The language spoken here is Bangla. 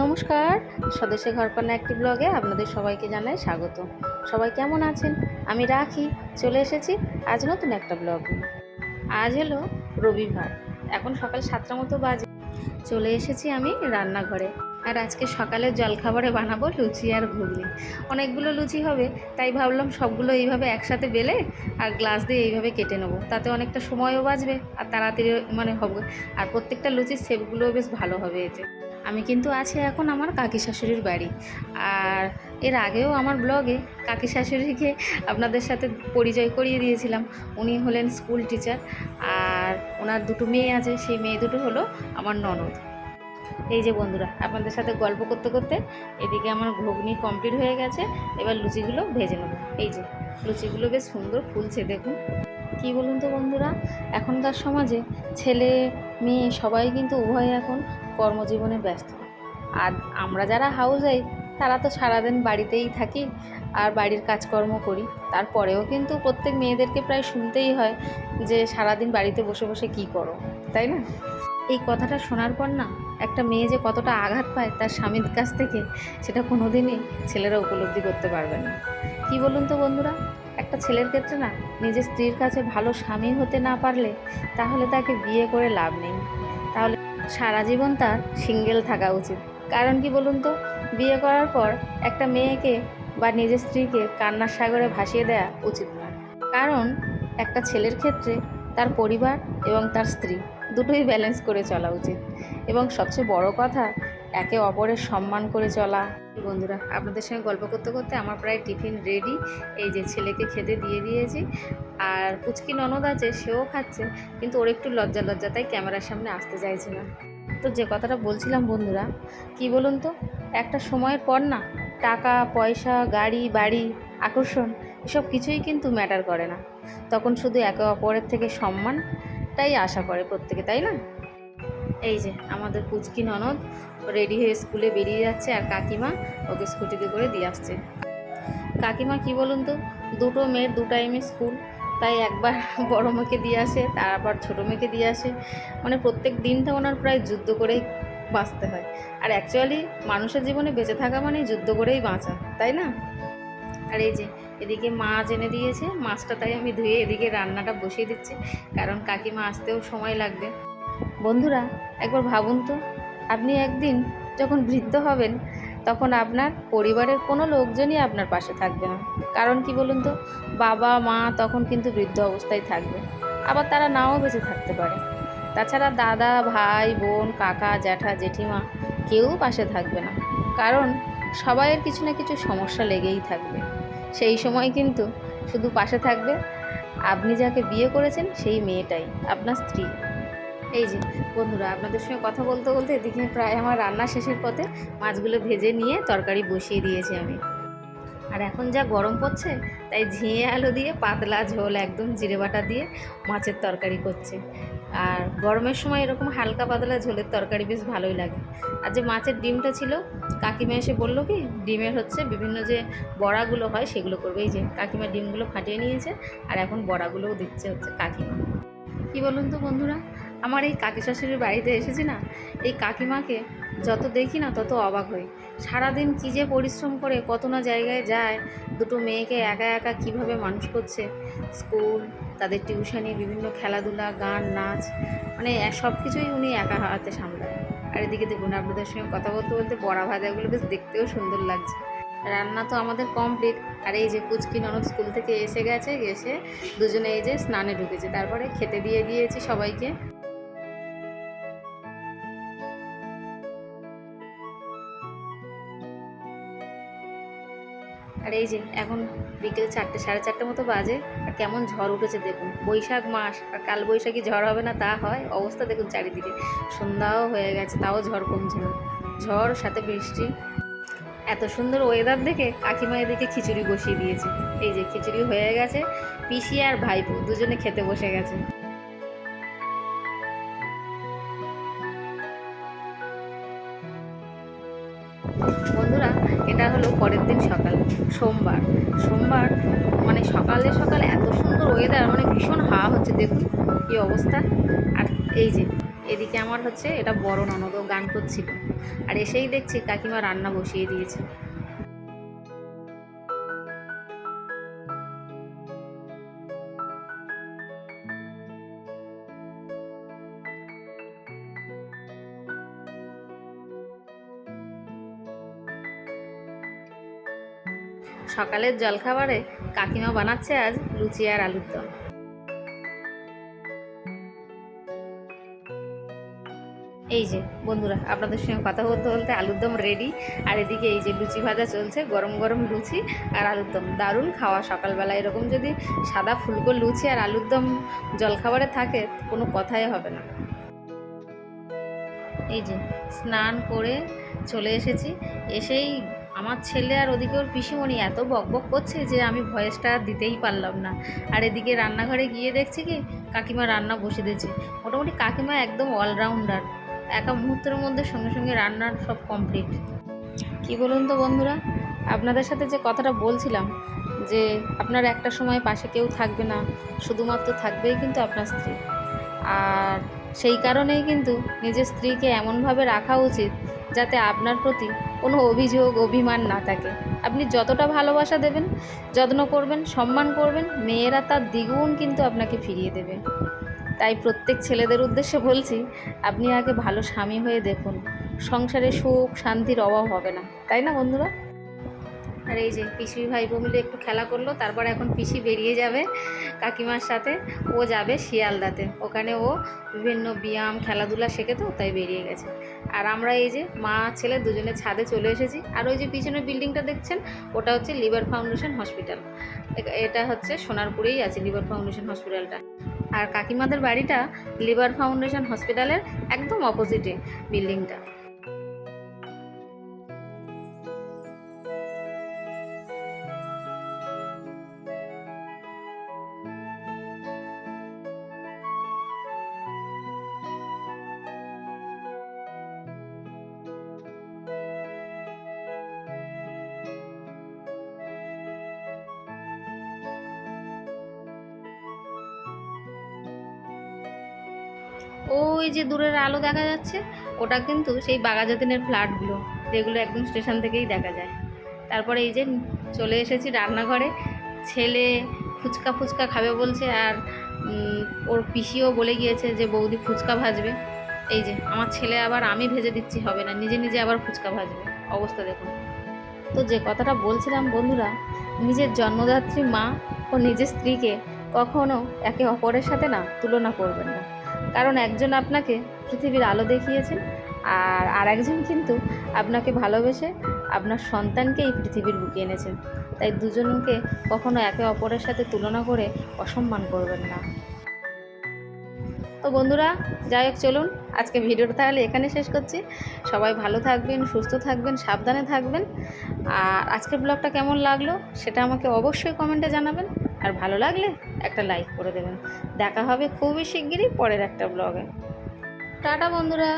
নমস্কার, স্বদেশে ঘরকন্যা একটি ব্লগে আপনাদের সবাইকে জানাই স্বাগত। সবাই কেমন আছেন? আমি রাখি, চলে এসেছি আজ নতুন একটা ব্লগ। আজ হলো রবিবার, এখন সকাল সাতটা মতো বাজে। চলে এসেছি আমি রান্নাঘরে। আর আজকে সকালের জলখাবারে বানাবো লুচি আর ঘুগনি। অনেকগুলো লুচি হবে, তাই ভাবলাম সবগুলো এইভাবে একসাথে বেলে আর গ্লাস দিয়ে এইভাবে কেটে নেব। তাতে অনেকটা সময়ও বাঁচবে আর তাড়াতাড়ি মানে হবে। আর প্রত্যেকটা লুচির শেপগুলোও বেশ ভালো হবে এতে। আমি কিন্তু আছি এখন আমার কাকি শাশুড়ির বাড়ি। আর এর আগেও আমার ব্লগে কাকি শাশুড়িকে আপনাদের সাথে পরিচয় করিয়ে দিয়েছিলাম। উনি হলেন স্কুল টিচার আর ওনার দুটো মেয়ে আছে, সেই মেয়ে দুটো হলো আমার ননদ। এই যে বন্ধুরা, আপনাদের সাথে গল্প করতে করতে এদিকে আমার ঘুগনি কমপ্লিট হয়ে গেছে, এবার লুচিগুলো ভেজে নেব। এই যে, লুচিগুলো বেশ সুন্দর ফুলছে, দেখুন। কি বলুন তো বন্ধুরা, এখনকার সমাজে ছেলে, মেয়ে সবাই কিন্তু উভয় এখন কর্মজীবনে ব্যস্ত। আর আমরা যারা হাউস ওয়াইফ তারা তো সারাদিন বাড়িতেই থাকি আর বাড়ির কাজকর্ম করি। তারপরেও কিন্তু প্রত্যেক মেয়েদেরকে প্রায় শুনতেই হয় যে সারাদিন বাড়িতে বসে বসে কি করো, তাই না? এই কথাটা শোনার পর না, একটা মেয়ে যে কতটা আঘাত পায় তার স্বামীর কাছ থেকে, সেটা কোনোদিনই ছেলেরা উপলব্ধি করতে পারবে না। কি বলুন তো বন্ধুরা? একটা ছেলের ক্ষেত্রে না, নিজের স্ত্রীর কাছে ভালো স্বামী হতে না পারলে তাহলে তাকে বিয়ে করে লাভ নেই। সারা জীবন তার সিঙ্গেল থাকা উচিত। কারণ কি বলুন তো? বিয়ে করার পর একটা মেয়েকে বা নিজের স্ত্রীকে কান্নার সাগরে ভাসিয়ে দেওয়া উচিত নয় কারণ একটা ছেলের ক্ষেত্রে তার পরিবার এবং তার স্ত্রী দুটোই ব্যালেন্স করে চলা উচিত। এবং সবচেয়ে বড় কথা, একে অপরের সম্মান করে চলা। বন্ধুরা, আপনাদের সঙ্গে গল্প করতে করতে আমার প্রায় টিফিন রেডি এই যে ছেলেকে খেতে দিয়ে দিয়েছি। আর পুচকি ননদ আছে, সেও খাচ্ছে। কিন্তু ওর একটু লজ্জা লজ্জা, তাই ক্যামেরার সামনে আসতে চাইছে না। তো যে কথাটা বলছিলাম বন্ধুরা, কি বলুন তো? একটা সময়ের পর না, টাকা, পয়সা, গাড়ি, বাড়ি, আকর্ষণ, এসব কিছুই কিন্তু ম্যাটার করে না। তখন শুধু একে অপরের থেকে সম্মানটাই আশা করে প্রত্যেকে, তাই না? এই যে আমাদের পুচকি ননদ রেডি হয়ে স্কুলে বেরিয়ে যাচ্ছে আর কাকিমা ওকে স্কুটিতে করে দিয়ে আসছে। কাকিমা কি বলুন তো? দুটো মেয়ের দু টাইমে স্কুল তাই একবার বড় মেয়েকে দিয়ে আসে তারপর ছোটো মেয়েকে দিয়ে আসে। মানে প্রত্যেক দিনটা ওনার প্রায় যুদ্ধ করেই বাঁচতে হয়। আর অ্যাকচুয়ালি মানুষের জীবনে বেঁচে থাকা মানেই যুদ্ধ করেই বাঁচা, তাই না? আর এই যে, এদিকে মাছ এনে দিয়েছে, মাছটা তাই আমি ধুয়ে এদিকে রান্নাটা বসিয়ে দিচ্ছি, কারণ কাকিমা আসতেও সময় লাগবে। বন্ধুরা, একবার ভাবুন তো, আপনি একদিন যখন বৃদ্ধ হবেন, তখন আপনার পরিবারের কোনো লোকজনই আপনার পাশে থাকবে না। কারণ কি বলুন তো? বাবা, মা তখন কিন্তু বৃদ্ধ অবস্থায় থাকবে। আবার তারা নাও বেঁচে থাকতে পারে। তাছাড়া দাদা, ভাই, বোন, কাকা, জ্যাঠা, জেঠিমা কেউ পাশে থাকবে না। কারণ সবাইয়ের কিছু না কিছু সমস্যা লেগেই থাকবে। সেই সময় কিন্তু শুধু পাশে থাকবে। আপনি যাকে বিয়ে করেছেন সেই মেয়েটাই, আপনার স্ত্রী। এই যে, বন্ধুরা, আপনাদের সঙ্গে কথা বলতে বলতে এদিকে প্রায় আমার রান্না শেষের পথে মাছগুলো ভেজে নিয়ে তরকারি বসিয়ে দিয়েছি আমি। আর এখন যা গরম পড়ছে, তাই ঝিঙে আলু দিয়ে পাতলা ঝোল একদম জিরে বাটা দিয়ে মাছের তরকারি করছে। আর গরমের সময় এরকম হালকা পাতলা ঝোলের তরকারি বেশ ভালোই লাগে। আর যে মাছের ডিমটা ছিল, কাকিমা এসে বলল কি, ডিমের হচ্ছে বিভিন্ন যে বড়াগুলো হয় সেগুলো করবে। এই যে কাকিমা ডিমগুলো ফাটিয়ে নিয়েছে, আর এখন বড়াগুলোও দিচ্ছে হচ্ছে কাকিমা। কি বলুন তো বন্ধুরা, আমার এই কাকি শাশুড়ির বাড়িতে এসেছি না, এই কাকিমাকে যত দেখি না তত অবাক হই। সারাদিন কী যে পরিশ্রম করে কত না জায়গায় যায়, দুটো মেয়েকে একা একা কীভাবে মানুষ করছে? স্কুল, তাদের টিউশনি, বিভিন্ন খেলাধুলা, গান, নাচ মানে সব কিছুই উনি একা হাতে সামলায়। আর এদিকে দেখুন, আপনাদের সঙ্গে কথা বলতে বলতে বড়া ভাজাগুলো বেশ দেখতেও সুন্দর লাগছে। রান্না তো আমাদের কমপ্লিট আর এই যে কুচকি ননদ স্কুল থেকে এসে গেছে, এসে দুজনে এই যে স্নানে ঢুকেছে। তারপরে খেতে দিয়ে দিয়েছি সবাইকে। আর এই যে, এখন বিকেল চারটে, সাড়ে চারটে মতো বাজে, আর কেমন ঝড় উঠেছে দেখুন। বৈশাখ মাস, আর কাল বৈশাখী ঝড় হবে না তা হয়, অবস্থা দেখুন চারিদিকে। সন্ধ্যাও হয়ে গেছে, তাও ঝড় কমছে না। ঝড়, সাথে বৃষ্টি। এত সুন্দর ওয়েদার দেখে কাকিমা এদিকে খিচুড়ি বসিয়ে দিয়েছে। এই যে, খিচুড়ি হয়ে গেছে, পিসি আর ভাইপো দুজনে খেতে বসে গেছে। এটা হলো পরের দিন সকাল, সোমবার। সোমবার মানে সকালে সকালে এত সুন্দর ওয়েদার মানে ভীষণ হাওয়া হচ্ছে, দেখুন কী অবস্থা। আর এই যে, এদিকে আমার হচ্ছে এটা বড় ননদও গান করছিল। আর এসেই দেখছি কাকিমা রান্না বসিয়ে দিয়েছে। সকালের জলখাবারে কাকিমা বানাচ্ছে আজ লুচি আর আলুর দম। এই যে, বন্ধুরা, আপনাদের সঙ্গে কথা বলতে বলতে আলুর দম রেডি আর এদিকে এই যে লুচি ভাজা চলছে, গরম গরম লুচি আর আলুর দম। দারুণ খাওয়া সকালবেলা। এরকম যদি সাদা ফুলকো লুচি আর আলুর দম জলখাবারে থাকে, কোনো কথাই হবে না। এই যে, স্নান করে চলে এসেছি। এসেই আমার ছেলে আর ওদিকে ওর পিসিমণি এত বকবক করছে যে আমি ভয়েসটা দিতেই পারলাম না। আর এদিকে রান্নাঘরে গিয়ে দেখছি কি, কাকিমা রান্না বসে দিয়েছে। মোটামুটি কাকিমা একদম অলরাউন্ডার একা মুহূর্তের মধ্যে সঙ্গে সঙ্গে রান্নার সব কমপ্লিট কি বলুন তো বন্ধুরা, আপনাদের সাথে যে কথাটা বলছিলাম, যে আপনার একটা সময় পাশে কেউ থাকবে না, শুধুমাত্র থাকবেই কিন্তু আপনার স্ত্রী। আর সেই কারণেই কিন্তু নিজের স্ত্রীকে এমনভাবে রাখা উচিত যাতে আপনার প্রতি কোনো অভিযোগ, অভিমান না থাকে। আপনি যতটা ভালোবাসা দেবেন, যত্ন করবেন, সম্মান করবেন, মেয়েরা তার দ্বিগুণ কিন্তু আপনাকে ফিরিয়ে দেবে। তাই প্রত্যেক ছেলেদের উদ্দেশ্যে বলছি, আপনি আগে ভালো স্বামী হয়ে দেখুন। সংসারে সুখ, শান্তির অভাব হবে না। তাই না বন্ধুরা? আর এই যে পিসি ভাই মিলে একটু খেলা করল, তারপর এখন পিসি বেরিয়ে যাবে কাকিমার সাথে। ও যাবে শিয়ালদাতে। ওখানে ও বিভিন্ন ব্যায়াম, খেলাধুলা শেখে তো, তাই বেরিয়ে গেছে। আর আমরা এই যে মা, ছেলে দুজনে ছাদে চলে এসেছি। আর ওই যে পিছনের বিল্ডিংটা দেখছেন, ওটা হচ্ছে লিভার ফাউন্ডেশন হসপিটাল। এটা হচ্ছে সোনারপুরেই আছে লিভার ফাউন্ডেশন হসপিটালটা। আর কাকিমাদের বাড়িটা লিভার ফাউন্ডেশন হসপিটালের একদম অপোজিটে বিল্ডিংটা। ওই যে দূরের আলো দেখা যাচ্ছে, ওটা কিন্তু সেই বাগাযতীনের ফ্ল্যাটগুলো, যেগুলো একদম স্টেশন থেকেই দেখা যায়। তারপরে এই যে চলে এসেছি রান্নাঘরে, ছেলে ফুচকা ফুচকা খাবে বলছে আর ওর পিসিও বলে গিয়েছে যে বৌদি ফুচকা ভাজবে। এই যে, আমার ছেলে আবার আমি ভেজে দিচ্ছি, হবে না, নিজে নিজে আবার ফুচকা ভাজবে, অবস্থা দেখুন। তো যে কথাটা বলছিলাম বন্ধুরা, নিজের জন্মদাত্রী মা ও নিজের স্ত্রীকে কখনো একে অপরের সাথে না তুলনা করবেন না। কারণ একজন আপনাকে পৃথিবীর আলো দেখিয়েছেন আর আর একজন কিন্তু আপনাকে ভালোবেসে আপনার সন্তানকে এই পৃথিবীর বুকে এনেছেন তাই দুজনকে কখনো একে অপরের সাথে তুলনা করে অসম্মান করবেন না। তো বন্ধুরা, যাই হোক, চলুন আজকে ভিডিওটা তাহলে এখানে শেষ করছি। সবাই ভালো থাকবেন, সুস্থ থাকবেন, সাবধানে থাকবেন। আর আজকের ব্লগটা কেমন লাগল সেটা আমাকে অবশ্যই কমেন্টে জানাবেন। আর ভালো লাগলে একটা লাইক করে দেবেন। দেখা হবে খুবই শিগগিরই পরের একটা ব্লগে টাটা বন্ধুরা।